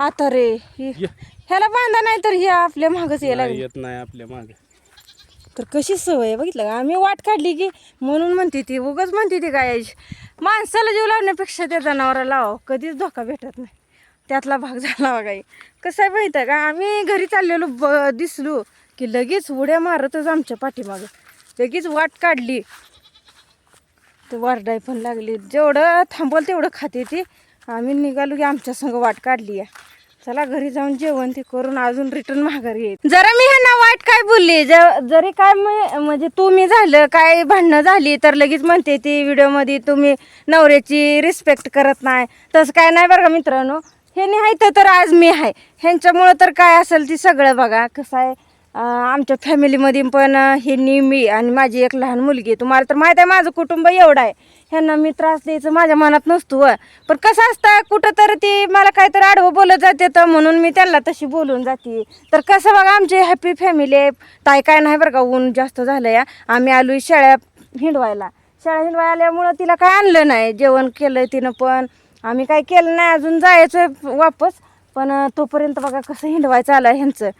आता रे हि-. ह्याला बांधा नाही तर हे आपल्या मागच यायला नाही येत नाही आपल्या मागे. तर कशी सवय आहे बघितलं का? आम्ही वाट काढली की म्हणून म्हणते ती उगाच म्हणते ती काय माणसाला जीव लावण्यापेक्षा त्या जनावराला लावा कधीच धोका भेटत नाही. त्यातला भाग झाला बघा हे. कसं आहे माहिती आहे का? आम्ही घरी चाललेलो ब दिसलो की लगेच उड्या मारतच आमच्या पाठीमागं. लगेच वाट काढली. तर वारडाय पण लागली. जेवढं थांबवल तेवढं खाते ती. आम्ही निघालो की आमच्या संग वाट काढली आहे. चला घरी जाऊन जेवण ते करून अजून रिटर्न माघारी येत जरा मी ह्यांना वाईट काय बोलली? ज- जरी काय म्हणजे तुम्ही झालं काय भांडणं झाली तर लगेच म्हणते ती व्हिडिओमध्ये तुम्ही नवऱ्याची रिस्पेक्ट करत नाही. तसं काय नाही बरं का मित्रांनो? हे नाही तर तर आज मी आहे. ह्यांच्यामुळं तर काय असेल ती सगळं बघा. कसं आहे आमच्या फॅमिलीमध्ये पण हे ह्यांनी मी आणि माझी एक लहान मुलगी आहे. तुम्हाला तर माहीत आहे माझं कुटुंब एवढं आहे. ह्यांना मी त्रास द्यायचं माझ्या मनात नसतो व. पण कसं असतं कुठं तर ती मला काहीतरी आडवं बोलत जाते तर म्हणून मी त्यांना तशी बोलून जाते. तर कसं बघा आमची हॅपी फॅमिली आहे. ताई काय नाही बरं का ऊन जास्त झालं या आम्ही आलो शेळ्या हिंडवायला. शाळा हिंडवाय आल्यामुळं तिला काय आणलं नाही. जेवण केलं तिनं पण. आम्ही काय केलं नाही अजून जायचं वापस. पण तोपर्यंत बघा कसं हिंडवायचं आलं ह्यांचं.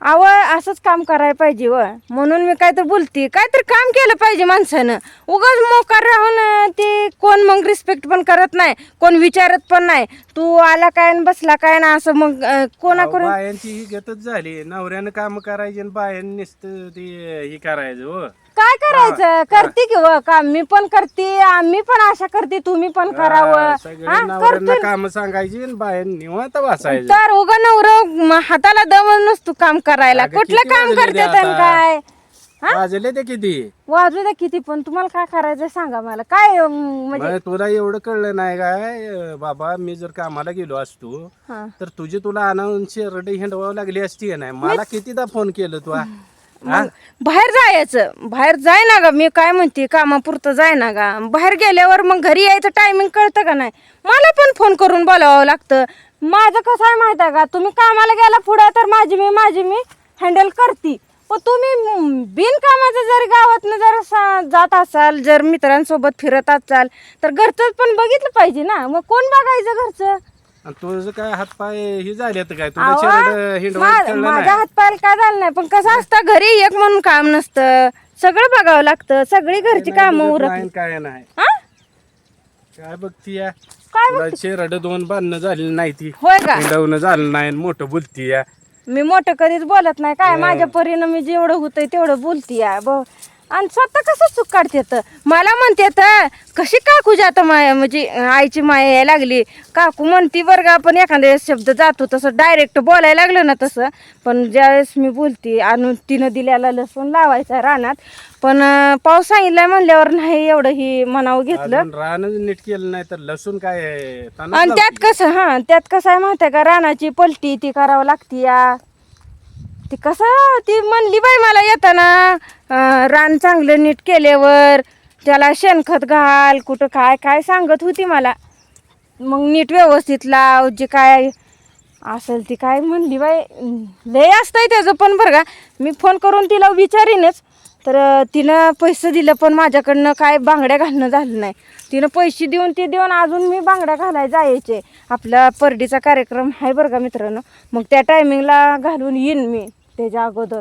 अव असंच काम करायला पाहिजे व. म्हणून मी काय तर बोलते काय तर काम केलं पाहिजे माणसानं. उगाच मोकार राहून ते कोण मग रिस्पेक्ट पण करत नाही कोण विचारत पण नाही. तू आला काय न बसला काय ना असं मग कोणाकडून? बायांची ही गतच झाली. नवऱ्यानं काम करायचे आणि बायानं नुसतं ते हे करायचं हो. काय करायचं? करते की व काम मी पण करते आम्ही पण आशा करते तुम्ही पण करावं. हा नवऱ्यांना काम सांगायची आणि बायानं निवांत बसायचं. तर उगा नवर हाताला दम नसतो काम करायला. अगं, कुठलं किती काम वाजले करते ते आता? काय? हा? वाजले ते किती? वाजू द्या किती पण तुम्हाला काय करायचं सांगा मला. काय अं, म्हणजे मग तुला एवढं कळलं नाही काय? अं, बाबा मी जर कामाला गेलो असतो हा. तर तुझी तुला आणून शेरडे हिंडवावं लागली असती का नाही? मला कितीदा फोन केलं तू हा? बाहेर जायचं. बाहेर जाय ना गा मी काय म्हणते कामापुरतं जाय ना गा. बाहेर गेल्यावर मग घरी यायचं टायमिंग कळतं का नाही? मला पण फोन करून बोलावं लागतं. माझं कसं आहे माहिती आहे का? तुम्ही कामाला गेला पुढं तर माझी मी माझी मी हँडल करते. पण तुम्ही बिनकामाचं जर गावातनं जर सा- जात असाल जर मित्रांसोबत फिरत असाल तर घरचं पण बघितलं पाहिजे ना. मग कोण बघायचं घरचं? आणि तुझं काय हातपाय हे झाले तर काय? तुला अहो, शेरड हिंडवायला मा- कळलं माझ्या नाही. हातपायला काय झालं नाही पण कसं असतं घरी एक म्हणून काम नसतं सगळं बघावं लागतं सगळी घरची कामं उरत नाही, काय नाही. हा? काय बघती या? काय तुला शेरड दोन बांधणं झालेली नाही ती. होय का? हिंडवणं झालं नाही आणि मोठं बोलती या. मी मोठं कधीच बोलत नाही काय माझ्या परीनं मी जेवढं होतंय तेवढं बोलती या ब आणि स्वतः कसं चूक काढते तर? मला म्हणते तर कशी काकू जात माया? म्हणजे आईची माया यायला लागली. काकू म्हणती बरं का पण एखाद्या वेळेस शब्द जातो तसं. डायरेक्ट बोलायला लागलं ना तसं. पण ज्यावेळेस मी बोलते आणून तिनं दिल्याला लसूण लावायचा रानात. पण पाऊस सांगितलाय म्हणल्यावर नाही एवढं ही मनावं घेतलं. रानच नीट केलं नाही तर लसूण काय आणि त्यात कसं हा त्यात कसं आहे माहिती आहे का? रानाची पलटी ती करावं लागती या. ती कसं ती म्हणली बाई मला येताना अं, रान चांगलं नीट केल्यावर त्याला शेणखत घाल कुठं काय काय सांगत होती मला. मग नीट व्यवस्थित लाव जे काय असेल ती काय म्हणली बाई. लय असतंय त्याचं पण बरं का. मी फोन करून तिला विचारीनच. तर अं, तिनं पैसे दिलं पण माझ्याकडनं काय बांगड्या घालणं झालं नाही. तिनं पैसे देऊन ते देऊन अजून मी बांगड्या घालायला जायचे. आपला परडीचा कार्यक्रम आहे बरं का मित्रांनो. मग त्या टायमिंगला घालून येईन मी. त्याच्या अगोदर.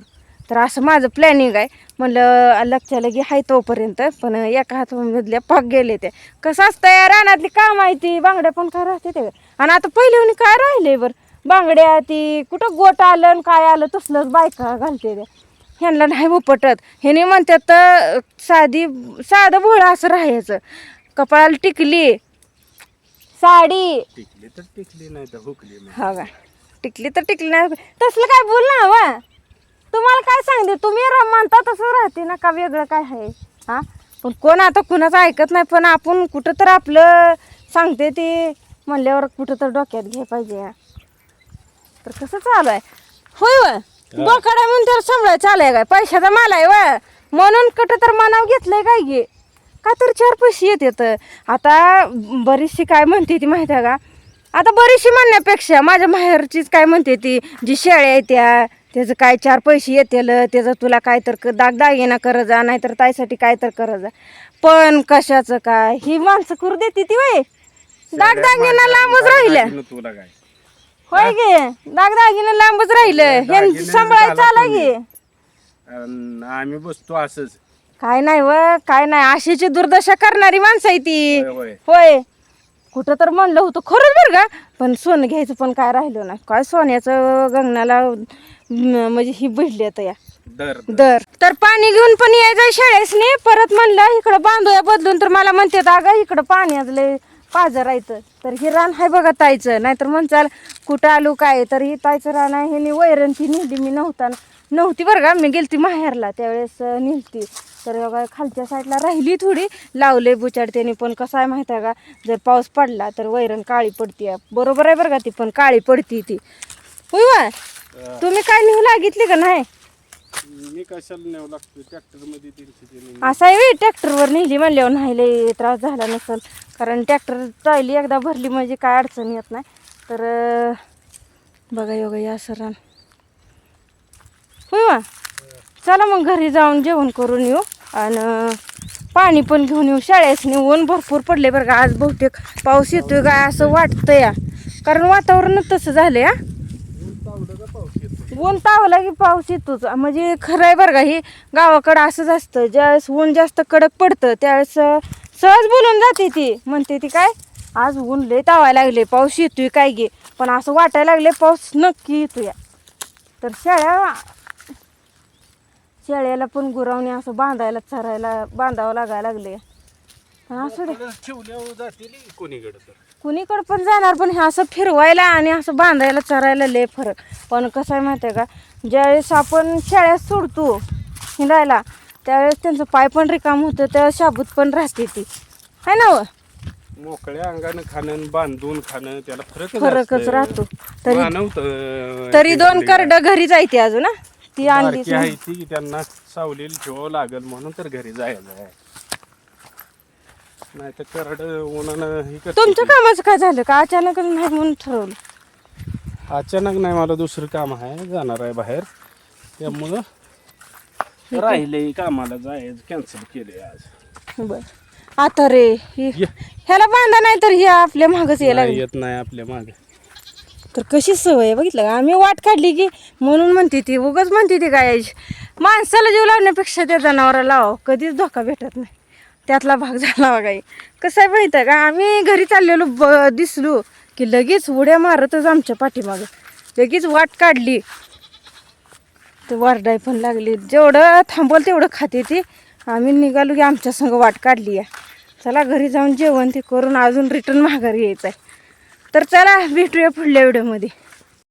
तर असं माझं प्लॅनिंग आहे. म्हणलं लक्षात लगी आहे तोपर्यंत पण एका हातामधल्या पाक गेले ते. कसं असतं या रानातली काम आहे ती बांगड्या पण काय राहते ते. आणि आता पहिले काय राहिले बरं? बांगड्या ती कुठं गोट आलं आणि काय आलं तसलंच बायका घालते ते. ह्यांना नाही हो पटत ह्याने म्हणतात तर साधी साधं भोळं असं राहायचं. कपाळाला टिकली साडी. टिकली तर टिकली नाही तर हुकली हा का? टिकली तर टिकली नाही. तसलं काय बोल ना वा तुम्हाला काय सांगते तुम्ही र- म्हणता तसं राहते ना का वेगळं काय आहे? हा? पण कोण आता कुणाचं ऐकत नाही पण आपण कुठं तर आपलं सांगते ते म्हणल्यावर कुठं तर डोक्यात घे पाहिजे. तर कसं चालू आहे? होय व? बोकाडा म्हणून त्याला सांभाळायला चालू आहे काय? पैशाचा माल आहे व. म्हणून कुठं तर मनाव घेतलंय काय घे का तर चार पैसे येतात आता बरीचशी काय म्हणते ती माहिती आहे का? आता बरीचशी म्हणण्यापेक्षा माझ्या माहेरचीच काय म्हणते ती जी शेळ्या येत्या त्याचं काय चार पैसे येतील त्याचं तुला काय तर दागदागिना कर जा नाहीतर ताईसाठी काय तर कर जा. पण कशाचं काय? ही माणसं करू देते ती वय. दागदागिना लांबच राहिल्या. दागिनं तुला काय? होय गे दागदागिनं लांबच राहिलं. हे सांभाळायचं आला. गे. आम्ही बसतो असंच. काय नाही व काय नाही. अशीची दुर्दशा करणारी माणसं आहे ती. होय. कुठं तर म्हणलं होतं खरंच बरं का? पण सोनं घ्यायचं पण काय राहिलं नाही. काय सोन्याचं गंगणाला म्हणजे ही भिडली आता या. दर दर. तर पाणी घेऊन पण यायचं शाळेसने. परत म्हणलं इकडं बांधूया बदलून. तर मला म्हणते अगं इकडं पाणी लय पाजर राहायचं तर हे रान हाय बघा ताईचं. नाहीतर म्हणचाल कुठं आलो काय? तर ही ताईचं रान आहे. ह्यानी वैरण ती नेली. मी नव्हता नव्हती बरं का. मी गेलती माहेरला त्यावेळेस अं, नेलती. तर बघा खालच्या साईडला राहिली थोडी. लावले बुचाड त्याने पण कसं आहे माहिती आहे का? जर पाऊस पडला तर वैरण काळी पडते बरोबर आहे बरं का ती पण काळी पडती ती. होय तुम्ही काय नेऊ लागितली का नाही? मी कशाला न्यावं लागतो ट्रॅक्टरमध्ये तीनशे तीन असं आहे ट्रॅक्टरवर नेली म्हणल्यावर नाही लय त्रास झाला नसेल. कारण ट्रॅक्टर चालली एकदा भरली म्हणजे काय अडचण येत नाही. तर बघा योगा या असं रान चला मग घरी जाऊन जेवण करून येऊ. आणि पाणी पण घेऊन येऊ. शाळेस ऊन भरपूर पडले बरं का. आज बहुतेक पाऊस येतोय काय असं वाटतं या कारण वातावरणच तसं झालं या ऊन तावला की पाऊस येतोच. म्हणजे खरं आहे बरं का हे गावाकडं असंच असतं. ज्यावेळेस ऊन जास्त कडक पडतं त्यावेळेस सहज बोलून जाते ती. म्हणते ती काय आज ऊन लय तावायला लागले पाऊस येतोय काय गे? पण असं वाटायला लागले पाऊस नक्की येतोय. तर शाळा शेळ्याला पण गुरावणे असं बांधायला चरायला बांधावं लागायला लागले असं दे. ठेवल्यावर जातील कोणीकडे तर. कुणीकडं पण जाणार पण हे असं फिरवायला आणि असं बांधायला चरायला लय फरक. पण कसं आहे माहिती आहे का ज्यावेळेस आपण शाळेत सोडतो हिंडायला त्यावेळेस त्यांचं पाय पण रिकाम होतं त्यावेळेस शाबूत पण राहते ती. है ना व? मोकळ्या अंगानं खाणं बांधून खाणं त्याला फरक फरकच राहतो. तरी तरी दोन करड घरी जायते अजून ना ती आणलीच आहे नाही. ती त्यांना सावलीला ठेवावं लागेल म्हणून तर घरी जायचं आहे. नाही तर करड उन्हानं हे करते तुमच्या ती. कामाचं काय झालं? का अचानकच नाही म्हणून ठरवलं? अचानक नाही मला दुसरं काम आहे जाणार आहे बाहेर. त्यामुळं राहिले कामाला जायचं कॅन्सल केले आज. बर. आता रे हि- ये. ह्याला बांधा नाही तर हे आपल्या मागच यायला नाही येत नाही आपल्या मागे. तर कशी सवय आहे बघितलं का? आम्ही वाट काढली की म्हणून म्हणते ती उगाच म्हणते ती काय माणसाला जीव लावण्यापेक्षा त्या जनावराला लाव कधीच धोका भेटत नाही. त्यातला भाग झाला बघा कसं आहे माहिती आहे का? आम्ही घरी चाललेलो ब दिसलो की लगेच उड्या मारतच आमच्या पाठीमागं. लगेच वाट काढली. ते वारडाय पण लागली. जेवढं थांबवल तेवढं खाते ती. आम्ही निघालो की आमच्या संग वाट काढली आहे. चला घरी जाऊन जेवण ते करून अजून रिटर्न माघारी यायचं आहे तर चला भेटूया पुढल्या व्हिडिओमध्ये.